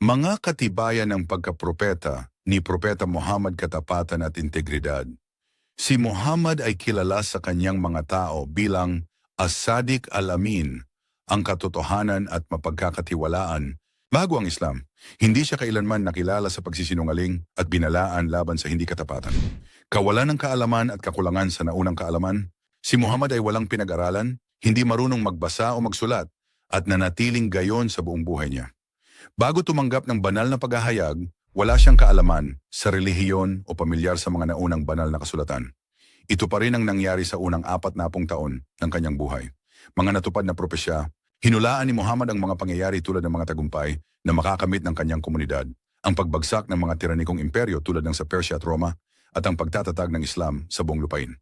Mga katibayan ng pagkapropeta ni Propeta Muhammad katapatan at integridad. Si Muhammad ay kilala sa kanyang mga tao bilang As-Sadiq Al-Amin, ang katotohanan at mapagkakatiwalaan. Bago ang Islam, hindi siya kailanman nakilala sa pagsisinungaling at binalaan laban sa hindi katapatan. Kawalan ng kaalaman at kakulangan sa naunang kaalaman, si Muhammad ay walang pinag-aralan, hindi marunong magbasa o magsulat, at nanatiling gayon sa buong buhay niya. Bago tumanggap ng banal na paghahayag, wala siyang kaalaman sa relihiyon o pamilyar sa mga naunang banal na kasulatan. Ito pa rin ang nangyari sa unang apat na pung taon ng kanyang buhay. Mga natupad na propesya, hinulaan ni Muhammad ang mga pangyayari tulad ng mga tagumpay na makakamit ng kanyang komunidad, ang pagbagsak ng mga tiranikong imperyo tulad ng sa Persia at Roma, at ang pagtatatag ng Islam sa buong lupain.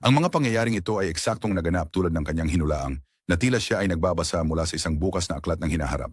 Ang mga pangyayaring ito ay eksaktong naganap tulad ng kanyang hinulaang na tila siya ay nagbabasa mula sa isang bukas na aklat ng hinaharap.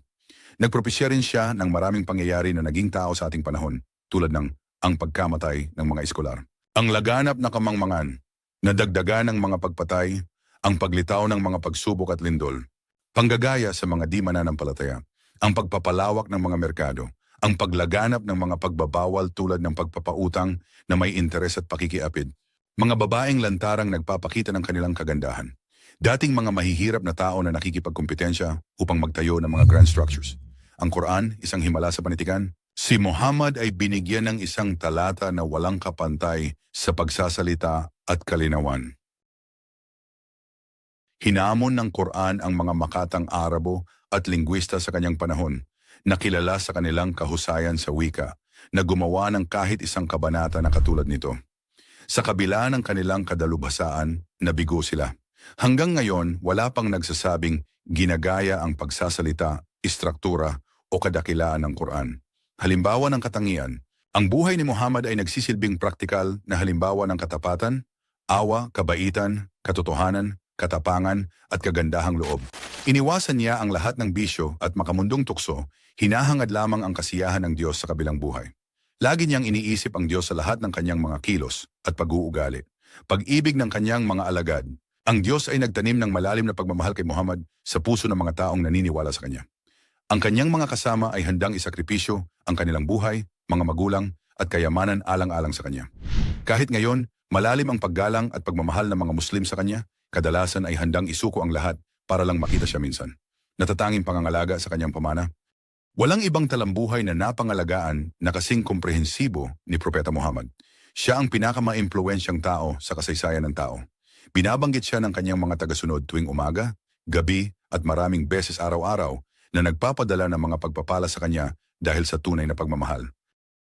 Nagpropesya rin siya ng maraming pangyayari na naging tao sa ating panahon, tulad ng ang pagkamatay ng mga eskolar. Ang laganap na kamangmangan, nadagdagan ng mga pagpatay, ang paglitaw ng mga pagsubok at lindol, panggagaya sa mga di mananampalataya, ang pagpapalawak ng mga merkado, ang paglaganap ng mga pagbabawal tulad ng pagpapautang na may interes at pakikiapid, mga babaeng lantarang nagpapakita ng kanilang kagandahan, dating mga mahihirap na tao na nakikipagkompetensya upang magtayo ng mga grand structures. Ang Quran, isang himala sa panitikan, si Muhammad ay binigyan ng isang talata na walang kapantay sa pagsasalita at kalinawan. Hinamon ng Quran ang mga makatang Arabo at lingwista sa kanyang panahon na kilala sa kanilang kahusayan sa wika na gumawa ng kahit isang kabanata na katulad nito. Sa kabila ng kanilang kadalubhasaan, nabigo sila. Hanggang ngayon, wala pang nagsasabing ginagaya ang pagsasalita, istruktura o kadakilaan ng Quran. Halimbawa ng katangian, ang buhay ni Muhammad ay nagsisilbing praktikal na halimbawa ng katapatan, awa, kabaitan, katotohanan, katapangan at kagandahang loob. Iniwasan niya ang lahat ng bisyo at makamundong tukso, hinahangad lamang ang kasiyahan ng Diyos sa kabilang buhay. Lagi niyang iniisip ang Diyos sa lahat ng kanyang mga kilos at pag-uugali. Pag-ibig ng kanyang mga alagad, ang Diyos ay nagtanim ng malalim na pagmamahal kay Muhammad sa puso ng mga taong naniniwala sa kanya. Ang kanyang mga kasama ay handang isakripisyo ang kanilang buhay, mga magulang, at kayamanan alang-alang sa kanya. Kahit ngayon, malalim ang paggalang at pagmamahal ng mga Muslim sa kanya, kadalasan ay handang isuko ang lahat para lang makita siya minsan. Natatanging pangangalaga sa kanyang pamana. Walang ibang talambuhay na napangalagaan na kasing komprehensibo ni Propeta Muhammad. Siya ang pinakamaimpluwensyang tao sa kasaysayan ng tao. Binabanggit siya ng kanyang mga tagasunod tuwing umaga, gabi at maraming beses araw-araw na nagpapadala ng mga pagpapala sa kanya dahil sa tunay na pagmamahal.